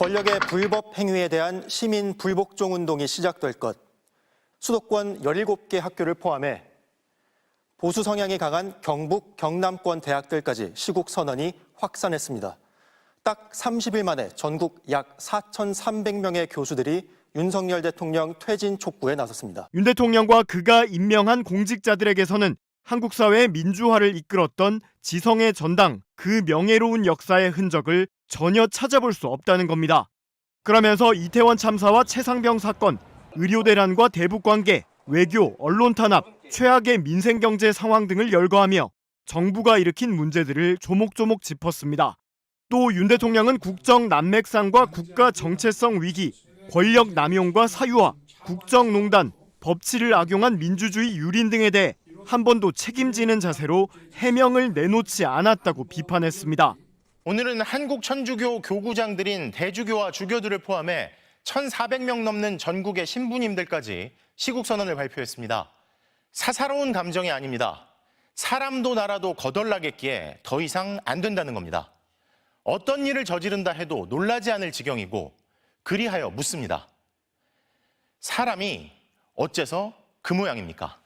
권력의 불법 행위에 대한 시민 불복종 운동이 시작될 것. 수도권 17개 학교를 포함해 보수 성향이 강한 경북, 경남권 대학들까지 시국 선언이 확산했습니다. 딱 30일 만에 전국 약 4,300명의 교수들이 윤석열 대통령 퇴진 촉구에 나섰습니다. 윤 대통령과 그가 임명한 공직자들에게서는 한국 사회의 민주화를 이끌었던 지성의 전당 그 명예로운 역사의 흔적을 전혀 찾아볼 수 없다는 겁니다. 그러면서 이태원 참사와 최상병 사건, 의료 대란과 대북 관계, 외교, 언론 탄압, 최악의 민생 경제 상황 등을 열거하며 정부가 일으킨 문제들을 조목조목 짚었습니다. 또 윤 대통령은 국정 난맥상과 국가 정체성 위기, 권력 남용과 사유화, 국정농단, 법치를 악용한 민주주의 유린 등에 대해 한 번도 책임지는 자세로 해명을 내놓지 않았다고 비판했습니다. 오늘은 한국 천주교 교구장들인 대주교와 주교들을 포함해 1,400명 넘는 전국의 신부님들까지 시국 선언을 발표했습니다. 사사로운 감정이 아닙니다. 사람도 나라도 거덜나겠기에 더 이상 안 된다는 겁니다. 어떤 일을 저지른다 해도 놀라지 않을 지경이고 그리하여 묻습니다. 사람이 어째서 그 모양입니까?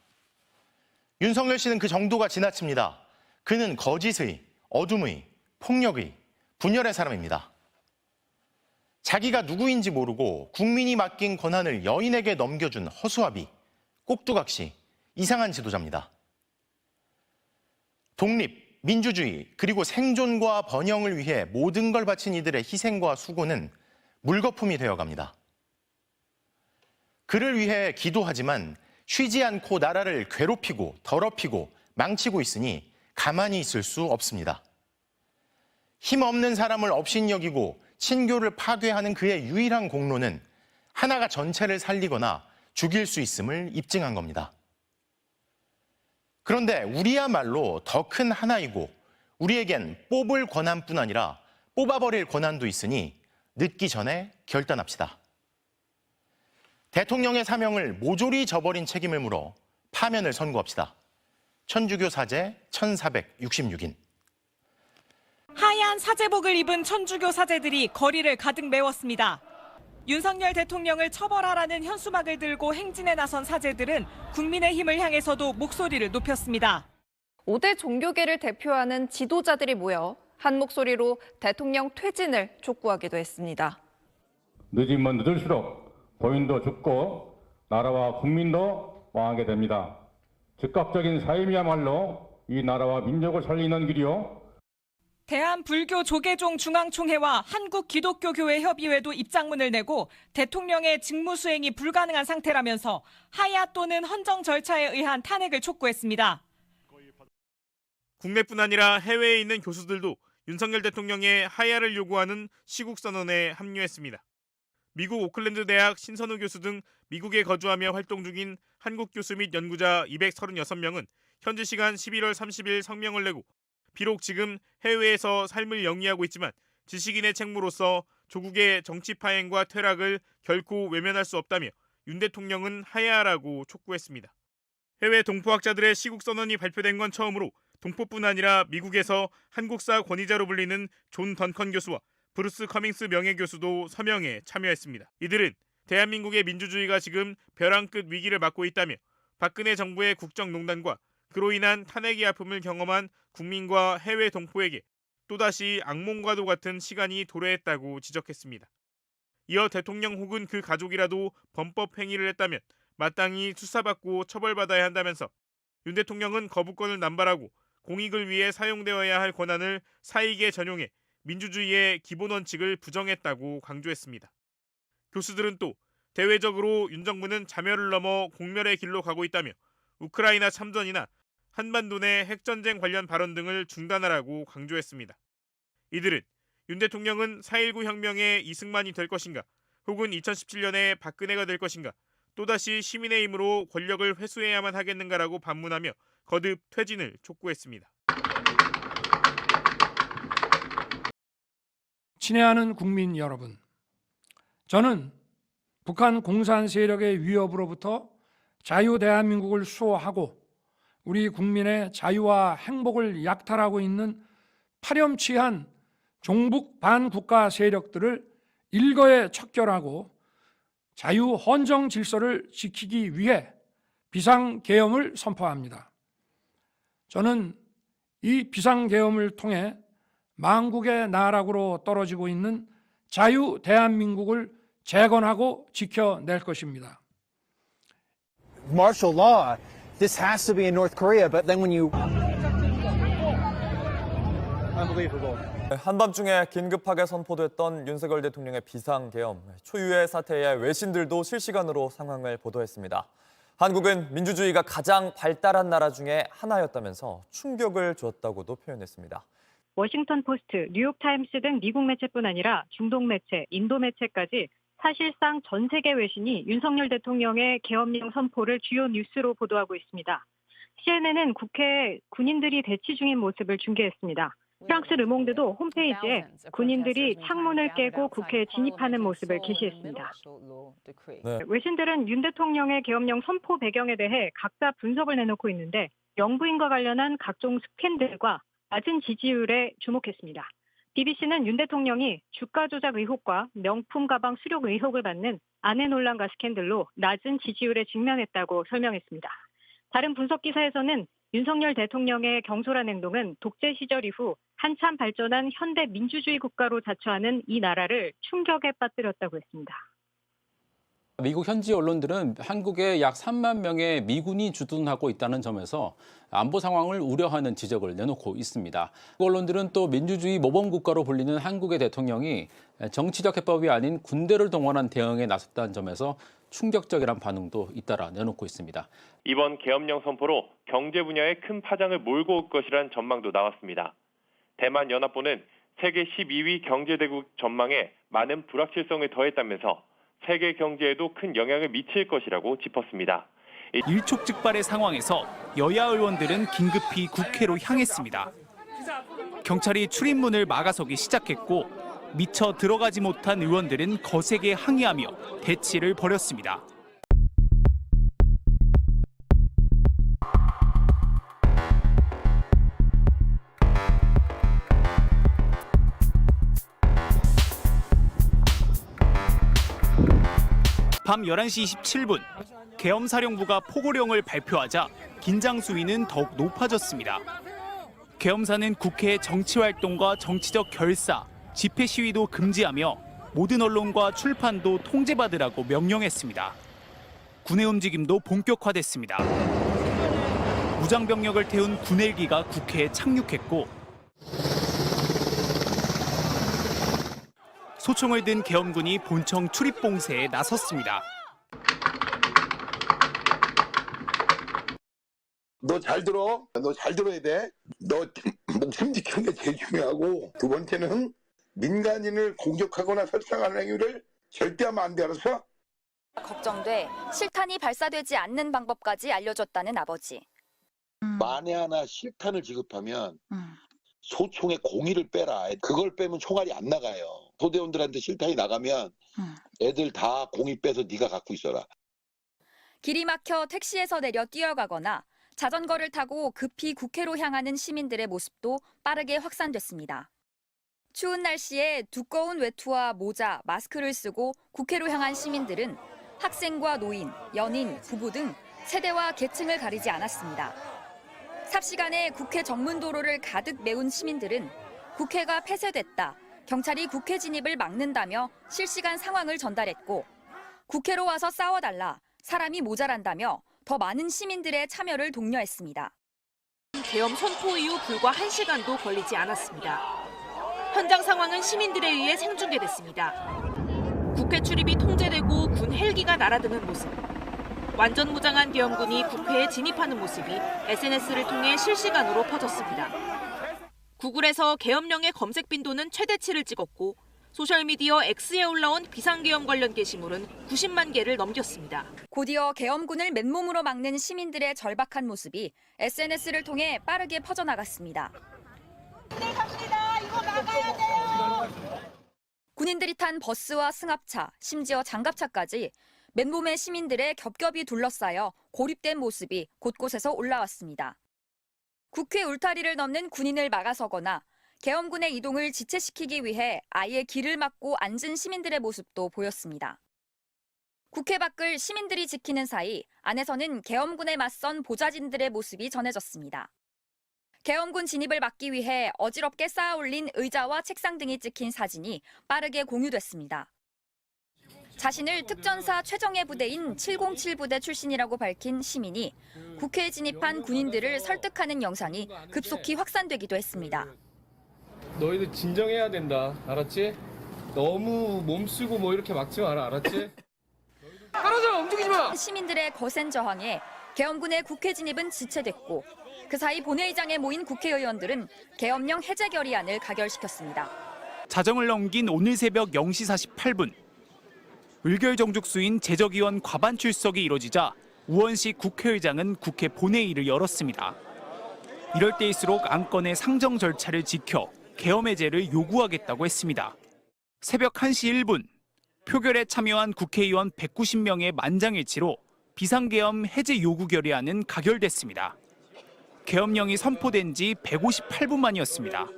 윤석열 씨는 그 정도가 지나칩니다. 그는 거짓의, 어둠의, 폭력의, 분열의 사람입니다. 자기가 누구인지 모르고 국민이 맡긴 권한을 여인에게 넘겨준 허수아비, 꼭두각시, 이상한 지도자입니다. 독립, 민주주의, 그리고 생존과 번영을 위해 모든 걸 바친 이들의 희생과 수고는 물거품이 되어 갑니다. 그를 위해 기도하지만 쉬지 않고 나라를 괴롭히고 더럽히고 망치고 있으니 가만히 있을 수 없습니다. 힘없는 사람을 업신여기고 친교를 파괴하는 그의 유일한 공로는 하나가 전체를 살리거나 죽일 수 있음을 입증한 겁니다. 그런데 우리야말로 더 큰 하나이고 우리에겐 뽑을 권한뿐 아니라 뽑아버릴 권한도 있으니 늦기 전에 결단합시다. 대통령의 사명을 모조리 저버린 책임을 물어 파면을 선고합시다. 천주교 사제 1466인. 하얀 사제복을 입은 천주교 사제들이 거리를 가득 메웠습니다. 윤석열 대통령을 처벌하라는 현수막을 들고 행진에 나선 사제들은 국민의힘을 향해서도 목소리를 높였습니다. 5대 종교계를 대표하는 지도자들이 모여 한 목소리로 대통령 퇴진을 촉구하기도 했습니다. 늦으면 늦을수록 본인도 죽고 나라와 국민도 망하게 됩니다. 즉각적인 사임이야말로 이 나라와 민족을 살리는 길이요. 대한불교조계종 중앙총회와 한국기독교교회 협의회도 입장문을 내고 대통령의 직무 수행이 불가능한 상태라면서 하야 또는 헌정 절차에 의한 탄핵을 촉구했습니다. 국내뿐 아니라 해외에 있는 교수들도 윤석열 대통령의 하야를 요구하는 시국 선언에 합류했습니다. 미국 오클랜드 대학 신선우 교수 등 미국에 거주하며 활동 중인 한국 교수 및 연구자 236명은 현지 시간 11월 30일 성명을 내고 비록 지금 해외에서 삶을 영위하고 있지만 지식인의 책무로서 조국의 정치 파행과 퇴락을 결코 외면할 수 없다며 윤 대통령은 하야하라고 촉구했습니다. 해외 동포학자들의 시국 선언이 발표된 건 처음으로 동포뿐 아니라 미국에서 한국사 권위자로 불리는 존 던컨 교수와 브루스 커밍스 명예교수도 서명에 참여했습니다. 이들은 대한민국의 민주주의가 지금 벼랑 끝 위기를 맞고 있다며 박근혜 정부의 국정농단과 그로 인한 탄핵의 아픔을 경험한 국민과 해외 동포에게 또다시 악몽과도 같은 시간이 도래했다고 지적했습니다. 이어 대통령 혹은 그 가족이라도 범법 행위를 했다면 마땅히 수사받고 처벌받아야 한다면서 윤 대통령은 거부권을 남발하고 공익을 위해 사용되어야 할 권한을 사익에 전용해 민주주의의 기본 원칙을 부정했다고 강조했습니다. 교수들은 또 대외적으로 윤 정부는 자멸을 넘어 공멸의 길로 가고 있다며 우크라이나 참전이나 한반도 내 핵전쟁 관련 발언 등을 중단하라고 강조했습니다. 이들은 윤 대통령은 4.19 혁명의 이승만이 될 것인가 혹은 2017년에 박근혜가 될 것인가 또다시 시민의 힘으로 권력을 회수해야만 하겠는가라고 반문하며 거듭 퇴진을 촉구했습니다. 친애하는 국민 여러분, 저는 북한 공산 세력의 위협으로부터 자유 대한민국을 수호하고 우리 국민의 자유와 행복을 약탈하고 있는 파렴치한 종북 반국가 세력들을 일거에 척결하고 자유 헌정 질서를 지키기 위해 비상 계엄을 선포합니다. 저는 이 비상 계엄을 통해 망국의 나락으로 떨어지고 있는 자유 대한민국을 재건하고 지켜낼 것입니다. martial law, this has to be in North Korea. But then when you unbelievable. 한밤중에 긴급하게 선포됐던 윤석열 대통령의 비상계엄, 초유의 사태에 외신들도 실시간으로 상황을 보도했습니다. 한국은 민주주의가 가장 발달한 나라 중에 하나였다면서 충격을 줬다고도 표현했습니다. 워싱턴 포스트, 뉴욕 타임스 등 미국 매체뿐 아니라 중동 매체, 인도 매체까지 사실상 전 세계 외신이 윤석열 대통령의 계엄령 선포를 주요 뉴스로 보도하고 있습니다. CNN은 국회에 군인들이 대치 중인 모습을 중계했습니다. 프랑스 르몽드도 홈페이지에 군인들이 창문을 깨고 국회에 진입하는 모습을 게시했습니다. 네. 외신들은 윤 대통령의 계엄령 선포 배경에 대해 각자 분석을 내놓고 있는데 영부인과 관련한 각종 스캔들과 낮은 지지율에 주목했습니다. BBC는 윤 대통령이 주가 조작 의혹과 명품 가방 수력 의혹을 받는 아내 논란과 스캔들로 낮은 지지율에 직면했다고 설명했습니다. 다른 분석 기사에서는 윤석열 대통령의 경솔한 행동은 독재 시절 이후 한참 발전한 현대 민주주의 국가로 자처하는 이 나라를 충격에 빠뜨렸다고 했습니다. 미국 현지 언론들은 한국에 약 3만 명의 미군이 주둔하고 있다는 점에서 안보 상황을 우려하는 지적을 내놓고 있습니다. 그 언론들은 또 민주주의 모범 국가로 불리는 한국의 대통령이 정치적 해법이 아닌 군대를 동원한 대응에 나섰다는 점에서 충격적이란 반응도 잇따라 내놓고 있습니다. 이번 계엄령 선포로 경제 분야에 큰 파장을 몰고 올 것이란 전망도 나왔습니다. 대만 연합보는 세계 12위 경제대국 전망에 많은 불확실성을 더했다면서 세계 경제에도 큰 영향을 미칠 것이라고 짚었습니다. 일촉즉발의 상황에서 여야 의원들은 긴급히 국회로 향했습니다. 경찰이 출입문을 막아서기 시작했고 미처 들어가지 못한 의원들은 거세게 항의하며 대치를 벌였습니다. 밤 11시 27분 계엄사령부가 포고령을 발표하자 긴장 수위는 더욱 높아졌습니다. 계엄사는 국회의 정치 활동과 정치적 결사, 집회 시위도 금지하며 모든 언론과 출판도 통제받으라고 명령했습니다. 군의 움직임도 본격화됐습니다. 무장병력을 태운 군헬기가 국회에 착륙했고 소총을 든 계엄군이 본청 출입 봉쇄에 나섰습니다. 너 잘 들어. 너 잘 들어야 돼. 너 목숨 지키는 게 제일 중요하고 두 번째는 민간인을 공격하거나 설상하는 행위를 절대 하면 안 돼. 알았어? 걱정돼 실탄이 발사되지 않는 방법까지 알려줬다는 아버지. 만에 하나 실탄을 지급하면 소총의 공의를 빼라. 그걸 빼면 총알이 안 나가요. 소대원들한테 실탄이 나가면 애들 다 공이 빼서 네가 갖고 있어라. 길이 막혀 택시에서 내려 뛰어가거나 자전거를 타고 급히 국회로 향하는 시민들의 모습도 빠르게 확산됐습니다. 추운 날씨에 두꺼운 외투와 모자, 마스크를 쓰고 국회로 향한 시민들은 학생과 노인, 연인, 부부 등 세대와 계층을 가리지 않았습니다. 삽시간에 국회 정문 도로를 가득 메운 시민들은 국회가 폐쇄됐다, 경찰이 국회 진입을 막는다며 실시간 상황을 전달했고 국회로 와서 싸워달라, 사람이 모자란다며 더 많은 시민들의 참여를 독려했습니다. 계엄 선포 이후 불과 1시간도 걸리지 않았습니다. 현장 상황은 시민들에 의해 생중계됐습니다. 국회 출입이 통제되고 군 헬기가 날아드는 모습. 완전 무장한 계엄군이 국회에 진입하는 모습이 SNS를 통해 실시간으로 퍼졌습니다. 구글에서 계엄령의 검색 빈도는 최대치를 찍었고 소셜미디어 X에 올라온 비상계엄 관련 게시물은 90만 개를 넘겼습니다. 곧이어 계엄군을 맨몸으로 막는 시민들의 절박한 모습이 SNS를 통해 빠르게 퍼져나갔습니다. 군인들이 탄 버스와 승합차, 심지어 장갑차까지 맨몸의 시민들의 겹겹이 둘러싸여 고립된 모습이 곳곳에서 올라왔습니다. 국회 울타리를 넘는 군인을 막아서거나 계엄군의 이동을 지체시키기 위해 아예 길을 막고 앉은 시민들의 모습도 보였습니다. 국회 밖을 시민들이 지키는 사이 안에서는 계엄군에 맞선 보좌진들의 모습이 전해졌습니다. 계엄군 진입을 막기 위해 어지럽게 쌓아 올린 의자와 책상 등이 찍힌 사진이 빠르게 공유됐습니다. 자신을 특전사 최정예 부대인 707 부대 출신이라고 밝힌 시민이 국회에 진입한 군인들을 설득하는 영상이 급속히 확산되기도 했습니다. 너희들 진정해야 된다. 알았지? 너무 몸쓰고 뭐 이렇게 막지 마라. 알았지? 떨어져 움직이지 마. 시민들의 거센 저항에 계엄군의 국회 진입은 지체됐고 그 사이 본회의장에 모인 국회의원들은 계엄령 해제 결의안을 가결시켰습니다. 자정을 넘긴 오늘 새벽 0시 48분. 의결 정죽수인 제적위원 과반 출석이 이뤄지자 우원식 국회의장은 국회 본회의를 열었습니다. 이럴 때일수록 안건의 상정 절차를 지켜 계엄 해제를 요구하겠다고 했습니다. 새벽 1시 1분 표결에 참여한 국회의원 190명의 만장일치로 비상계엄 해제 요구 결의안은 가결됐습니다. 계엄령이 선포된 지 158분 만이었습니다.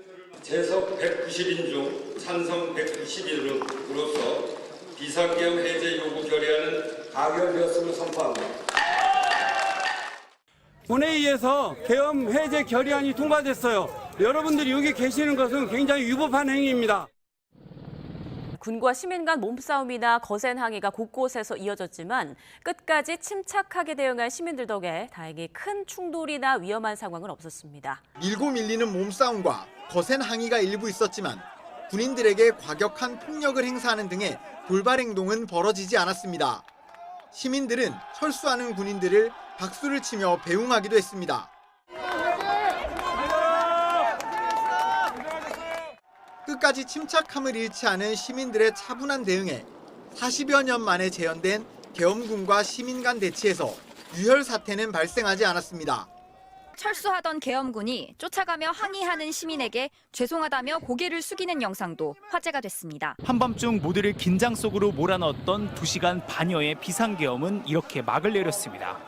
재석 190인 중 찬성 191으로서 비상계엄 해제 요구 결의안은 가결되었음을 선포합니다. 본회의에서 계엄 해제 결의안이 통과됐어요. 여러분들이 여기 계시는 것은 굉장히 위법한 행위입니다. 군과 시민 간 몸싸움이나 거센 항의가 곳곳에서 이어졌지만 끝까지 침착하게 대응한 시민들 덕에 다행히 큰 충돌이나 위험한 상황은 없었습니다. 밀고 밀리는 몸싸움과 거센 항의가 일부 있었지만 군인들에게 과격한 폭력을 행사하는 등의 돌발 행동은 벌어지지 않았습니다. 시민들은 철수하는 군인들을 박수를 치며 배웅하기도 했습니다. 끝까지 침착함을 잃지 않은 시민들의 차분한 대응에 40여 년 만에 재현된 계엄군과 시민 간 대치에서 유혈 사태는 발생하지 않았습니다. 철수하던 계엄군이 쫓아가며 항의하는 시민에게 죄송하다며 고개를 숙이는 영상도 화제가 됐습니다. 한밤중 모두를 긴장 속으로 몰아넣었던 2시간 반여의 비상계엄은 이렇게 막을 내렸습니다.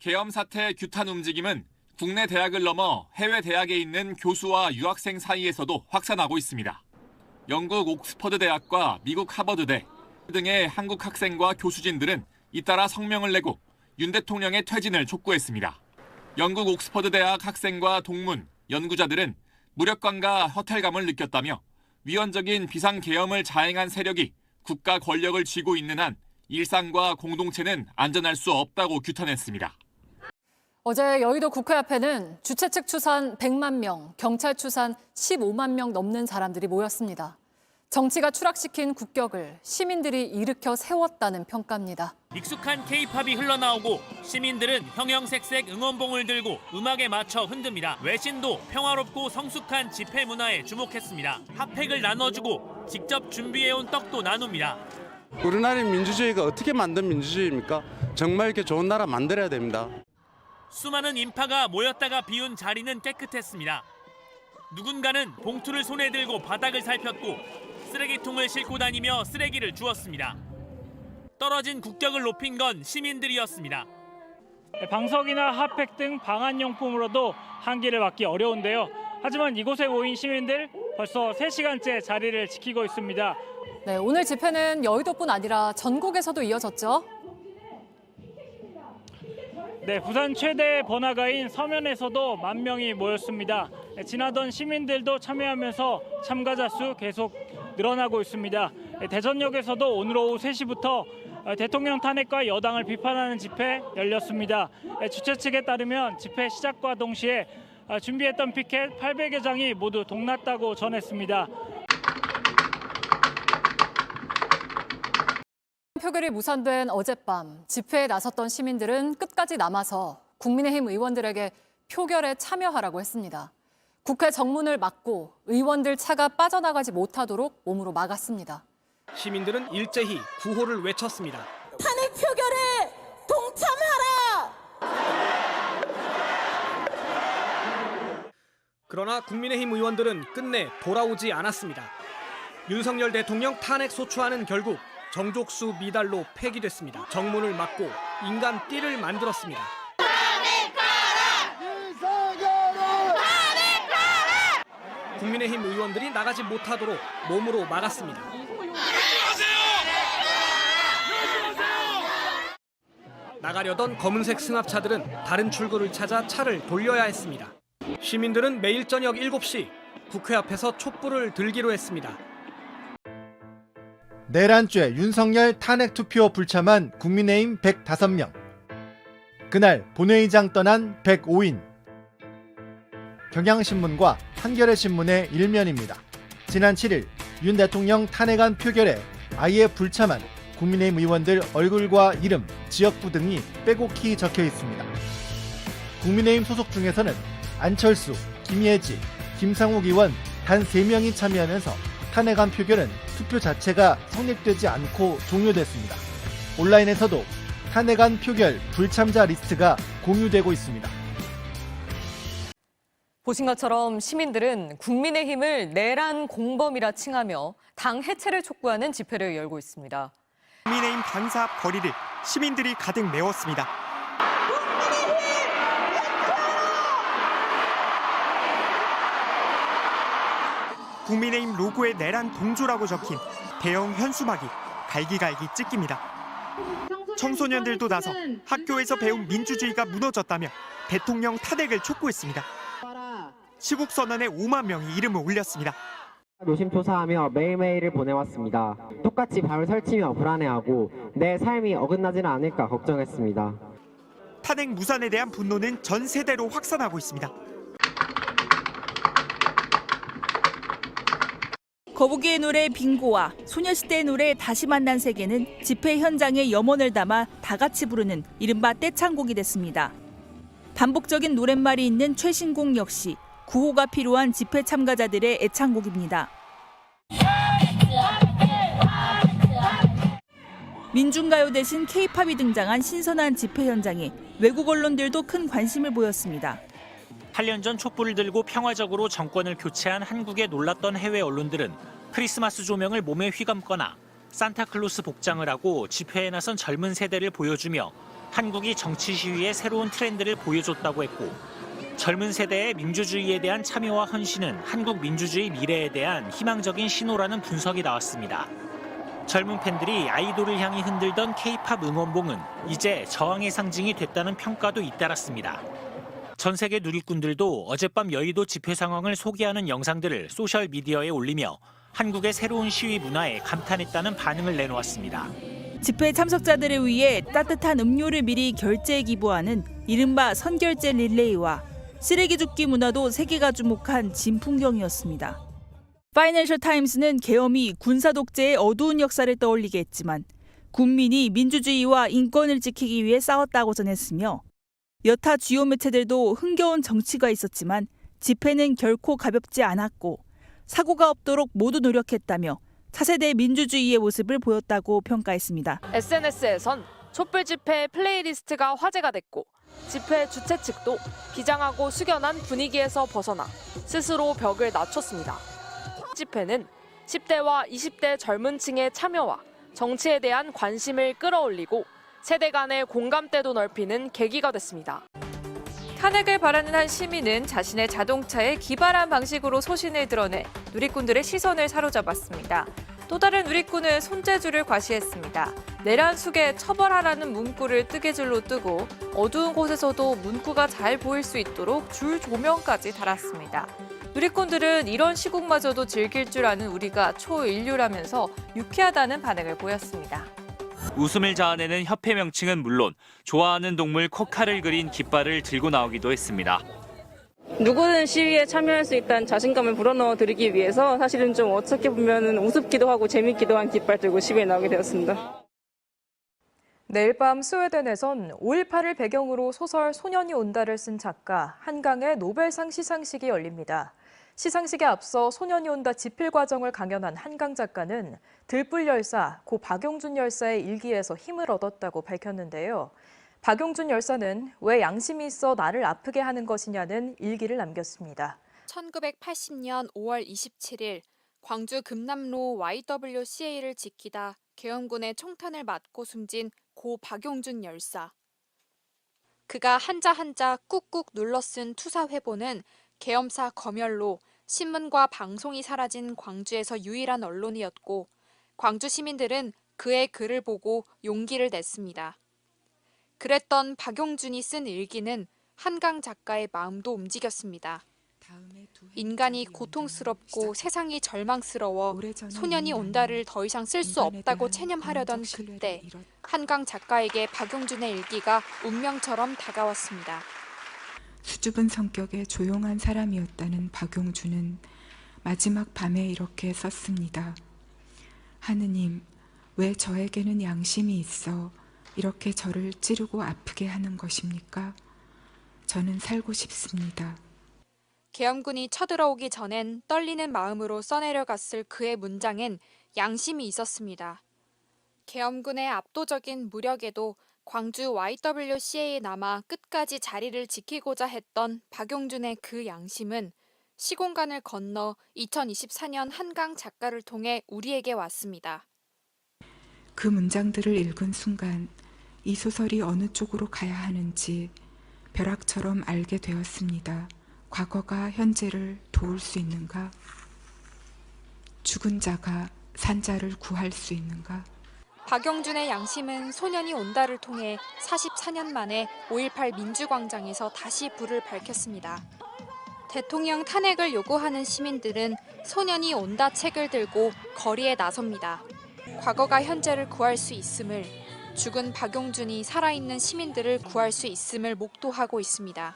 계엄 사태 규탄 움직임은 국내 대학을 넘어 해외 대학에 있는 교수와 유학생 사이에서도 확산하고 있습니다. 영국 옥스퍼드 대학과 미국 하버드대 등의 한국 학생과 교수진들은 잇따라 성명을 내고 윤 대통령의 퇴진을 촉구했습니다. 영국 옥스퍼드 대학 학생과 동문, 연구자들은 무력감과 허탈감을 느꼈다며 위헌적인 비상 계엄을 자행한 세력이 국가 권력을 쥐고 있는 한 일상과 공동체는 안전할 수 없다고 규탄했습니다. 어제 여의도 국회 앞에는 주최 측 추산 100만 명, 경찰 추산 15만 명 넘는 사람들이 모였습니다. 정치가 추락시킨 국격을 시민들이 일으켜 세웠다는 평가입니다. 익숙한 케이팝이 흘러나오고 시민들은 형형색색 응원봉을 들고 음악에 맞춰 흔듭니다. 외신도 평화롭고 성숙한 집회 문화에 주목했습니다. 핫팩을 나눠주고 직접 준비해온 떡도 나눕니다. 우리나라의 민주주의가 어떻게 만든 민주주의입니까? 정말 이렇게 좋은 나라 만들어야 됩니다. 수많은 인파가 모였다가 비운 자리는 깨끗했습니다. 누군가는 봉투를 손에 들고 바닥을 살폈고 쓰레기통을 싣고 다니며 쓰레기를 주웠습니다. 떨어진 국격을 높인 건 시민들이었습니다. 방석이나 핫팩 등 방한용품으로도 한기를 막기 어려운데요. 하지만 이곳에 모인 시민들 벌써 3시간째 자리를 지키고 있습니다. 네, 오늘 집회는 여의도뿐 아니라 전국에서도 이어졌죠. 네, 부산 최대 번화가인 서면에서도 만 명이 모였습니다. 네, 지나던 시민들도 참여하면서 참가자 수 계속 늘어나고 있습니다. 네, 대전역에서도 오늘 오후 3시부터 어, 대통령 탄핵과 여당을 비판하는 집회 열렸습니다. 네, 주최 측에 따르면 집회 시작과 동시에 어, 준비했던 피켓 800여 장이 모두 동났다고 전했습니다. 표결이 무산된 어젯밤 집회에 나섰던 시민들은 끝까지 남아서 국민의힘 의원들에게 표결에 참여하라고 했습니다. 국회 정문을 막고 의원들 차가 빠져나가지 못하도록 몸으로 막았습니다. 시민들은 일제히 구호를 외쳤습니다. 탄핵 표결에 동참하라! 그러나 국민의힘 의원들은 끝내 돌아오지 않았습니다. 윤석열 대통령 탄핵 소추안은 결국 정족수 미달로 폐기됐습니다. 정문을 막고 인간 띠를 만들었습니다. 국민의힘 의원들이 나가지 못하도록 몸으로 막았습니다. 나가려던 검은색 승합차들은 다른 출구를 찾아 차를 돌려야 했습니다. 시민들은 매일 저녁 7시 국회 앞에서 촛불을 들기로 했습니다. 내란죄 윤석열 탄핵 투표 불참한 국민의힘 105명. 그날 본회의장 떠난 105인. 경향신문과 한겨레 신문의 일면입니다. 지난 7일 윤 대통령 탄핵안 표결에 아예 불참한 국민의힘 의원들 얼굴과 이름, 지역구 등이 빼곡히 적혀 있습니다. 국민의힘 소속 중에서는 안철수, 김예지, 김상욱 의원 단 3명이 참여하면서 탄핵안 표결은 투표 자체가 성립되지 않고 종료됐습니다. 온라인에서도 탄핵안 표결 불참자 리스트가 공유되고 있습니다. 보신 것처럼 시민들은 국민의힘을 내란 공범이라 칭하며 당 해체를 촉구하는 집회를 열고 있습니다. 국민의힘 반사 앞 거리를 시민들이 가득 메웠습니다. 국민의힘 로고에 내란 동조라고 적힌 대형 현수막이 갈기갈기 찢깁니다. 청소년들도 나서 학교에서 배운 민주주의가 무너졌다며 대통령 탄핵을 촉구했습니다. 시국 선언에 5만 명이 이름을 올렸습니다. 노심초사하며 매일매일을 보내왔습니다. 똑같이 밤을 설치며 불안해하고 내 삶이 어긋나지는 않을까 걱정했습니다. 탄핵 무산에 대한 분노는 전 세대로 확산하고 있습니다. 거북이의 노래 빙고와 소녀시대의 노래 다시 만난 세계는 집회 현장에 염원을 담아 다 같이 부르는 이른바 떼창곡이 됐습니다. 반복적인 노랫말이 있는 최신곡 역시 구호가 필요한 집회 참가자들의 애창곡입니다. 민중가요 대신 케이팝이 등장한 신선한 집회 현장에 외국 언론들도 큰 관심을 보였습니다. 8년 전 촛불을 들고 평화적으로 정권을 교체한 한국에 놀랐던 해외 언론들은 크리스마스 조명을 몸에 휘감거나 산타클로스 복장을 하고 집회에 나선 젊은 세대를 보여주며 한국이 정치 시위의 새로운 트렌드를 보여줬다고 했고 젊은 세대의 민주주의에 대한 참여와 헌신은 한국 민주주의 미래에 대한 희망적인 신호라는 분석이 나왔습니다. 젊은 팬들이 아이돌을 향해 흔들던 K-팝 응원봉은 이제 저항의 상징이 됐다는 평가도 잇따랐습니다. 전 세계 누리꾼들도 어젯밤 여의도 집회 상황을 소개하는 영상들을 소셜 미디어에 올리며 한국의 새로운 시위 문화에 감탄했다는 반응을 내놓았습니다. 집회 참석자들을 위해 따뜻한 음료를 미리 결제에 기부하는 이른바 선결제 릴레이와 쓰레기 줍기 문화도 세계가 주목한 진풍경이었습니다. 파이낸셜 타임스는 계엄이 군사 독재의 어두운 역사를 떠올리게 했지만 국민이 민주주의와 인권을 지키기 위해 싸웠다고 전했으며 여타 주요 매체들도 흥겨운 정치가 있었지만 집회는 결코 가볍지 않았고 사고가 없도록 모두 노력했다며 차세대 민주주의의 모습을 보였다고 평가했습니다. SNS에선 촛불 집회 플레이리스트가 화제가 됐고 집회 주최 측도 비장하고 숙연한 분위기에서 벗어나 스스로 벽을 낮췄습니다. 집회는 10대와 20대 젊은 층의 참여와 정치에 대한 관심을 끌어올리고 세대 간의 공감대도 넓히는 계기가 됐습니다. 탄핵을 바라는 한 시민은 자신의 자동차에 기발한 방식으로 소신을 드러내 누리꾼들의 시선을 사로잡았습니다. 또 다른 누리꾼은 손재주를 과시했습니다. 내란 숙에 처벌하라는 문구를 뜨개질로 뜨고 어두운 곳에서도 문구가 잘 보일 수 있도록 줄 조명까지 달았습니다. 누리꾼들은 이런 시국마저도 즐길 줄 아는 우리가 초인류라면서 유쾌하다는 반응을 보였습니다. 웃음을 자아내는 협회 명칭은 물론 좋아하는 동물 코카를 그린 깃발을 들고 나오기도 했습니다. 누구든 시위에 참여할 수 있다는 자신감을 불어넣어 드리기 위해서 사실은 좀 어떻게 보면 우습기도 하고 재밌기도 한 깃발 들고 시위에 나오게 되었습니다. 내일 밤 스웨덴에선 5.18을 배경으로 소설 소년이 온다를 쓴 작가 한강의 노벨상 시상식이 열립니다. 시상식에 앞서 소년이 온다 집필 과정을 강연한 한강 작가는 들불 열사 고 박용준 열사의 일기에서 힘을 얻었다고 밝혔는데요. 박용준 열사는 왜 양심이 있어 나를 아프게 하는 것이냐는 일기를 남겼습니다. 1980년 5월 27일 광주 금남로 YWCA를 지키다 계엄군의 총탄을 맞고 숨진 고 박용준 열사. 그가 한자 한자 꾹꾹 눌러 쓴 투사 회보는 계엄사 검열로 신문과 방송이 사라진 광주에서 유일한 언론이었고 광주 시민들은 그의 글을 보고 용기를 냈습니다. 그랬던 박용준이 쓴 일기는 한강 작가의 마음도 움직였습니다. 인간이 고통스럽고 세상이 절망스러워 소년이 온다를 더 이상 쓸 수 없다고 체념하려던 그때 한강 작가에게 박용준의 일기가 운명처럼 다가왔습니다. 수줍은 성격의 조용한 사람이었다는 박용준은 마지막 밤에 이렇게 썼습니다. 하느님, 왜 저에게는 양심이 있어 이렇게 저를 찌르고 아프게 하는 것입니까? 저는 살고 싶습니다. 계엄군이 쳐들어오기 전엔 떨리는 마음으로 써내려갔을 그의 문장엔 양심이 있었습니다. 계엄군의 압도적인 무력에도 광주 YWCA에 남아 끝까지 자리를 지키고자 했던 박용준의 그 양심은 시공간을 건너 2024년 한강 작가를 통해 우리에게 왔습니다. 그 문장들을 읽은 순간 이 소설이 어느 쪽으로 가야 하는지 벼락처럼 알게 되었습니다. 과거가 현재를 도울 수 있는가? 죽은 자가 산자를 구할 수 있는가? 박용준의 양심은 소년이 온다를 통해 44년 만에 5.18 민주광장에서 다시 불을 밝혔습니다. 대통령 탄핵을 요구하는 시민들은 소년이 온다 책을 들고 거리에 나섭니다. 과거가 현재를 구할 수 있음을, 죽은 박용준이 살아있는 시민들을 구할 수 있음을 목도하고 있습니다.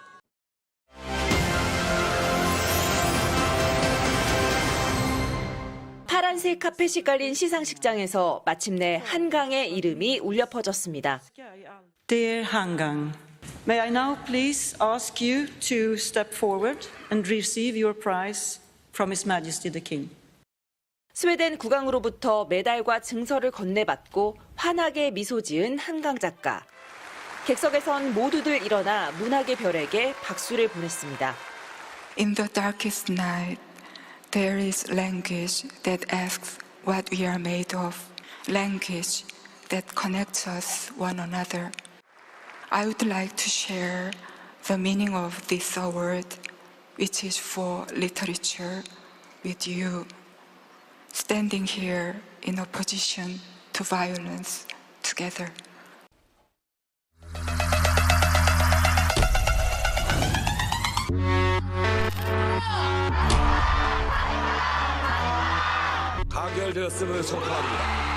파란색 카펫이 깔린 시상식장에서 마침내 한강의 이름이 울려 퍼졌습니다. Dear Hangang, may I now please ask you to step forward and receive your prize from His Majesty the King. 스웨덴 국왕으로부터 메달과 증서를 건네받고 환하게 미소 지은 한강 작가. 객석에선 모두들 일어나 문학의 별에게 박수를 보냈습니다. In the darkest night, there is language that asks what we are made of, language that connects us one another. I would like to share the meaning of this award, which is for literature, with you, standing here in opposition to violence together. 가결되었음을 선포합니다.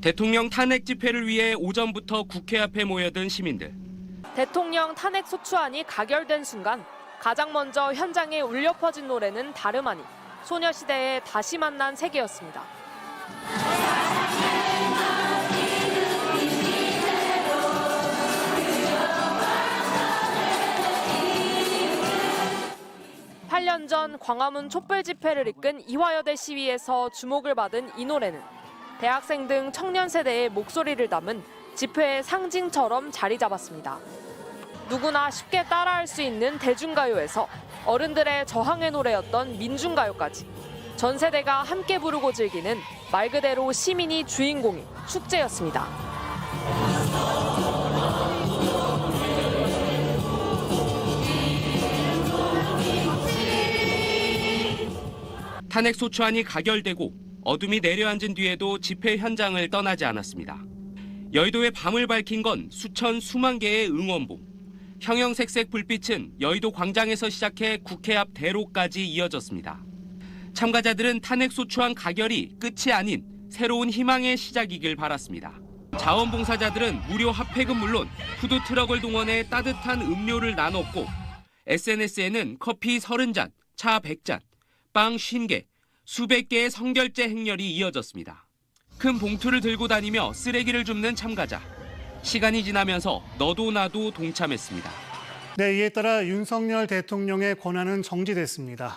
대통령 탄핵 집회를 위해 오전부터 국회 앞에 모여든 시민들. 대통령 탄핵 소추안이 가결된 순간 가장 먼저 현장에 울려 퍼진 노래는 다름 아닌 소녀시대의 다시 만난 세계였습니다. 팔년전 광화문 촛불 집회를 이끈 이화여대 시위에서 주목을 받은 이 노래는 대학생 등 청년 세대의 목소리를 담은 집회의 상징처럼 자리 잡았습니다. 누구나 쉽게 따라할 수 있는 대중가요에서 어른들의 저항의 노래였던 민중가요까지 전 세대가 함께 부르고 즐기는 말 그대로 시민이 주인공인 축제였습니다. 탄핵 소추안이 가결되고 어둠이 내려앉은 뒤에도 집회 현장을 떠나지 않았습니다. 여의도의 밤을 밝힌 건 수천 수만 개의 응원봉. 형형색색 불빛은 여의도 광장에서 시작해 국회 앞 대로까지 이어졌습니다. 참가자들은 탄핵 소추안 가결이 끝이 아닌 새로운 희망의 시작이길 바랐습니다. 자원봉사자들은 무료 핫팩은 물론 푸드 트럭을 동원해 따뜻한 음료를 나눴고 SNS에는 커피 30잔, 차 100잔, 빵 50개, 수백 개의 성결제 행렬이 이어졌습니다. 큰 봉투를 들고 다니며 쓰레기를 줍는 참가자. 시간이 지나면서 너도 나도 동참했습니다. 네, 이에 따라 윤석열 대통령의 권한은 정지됐습니다.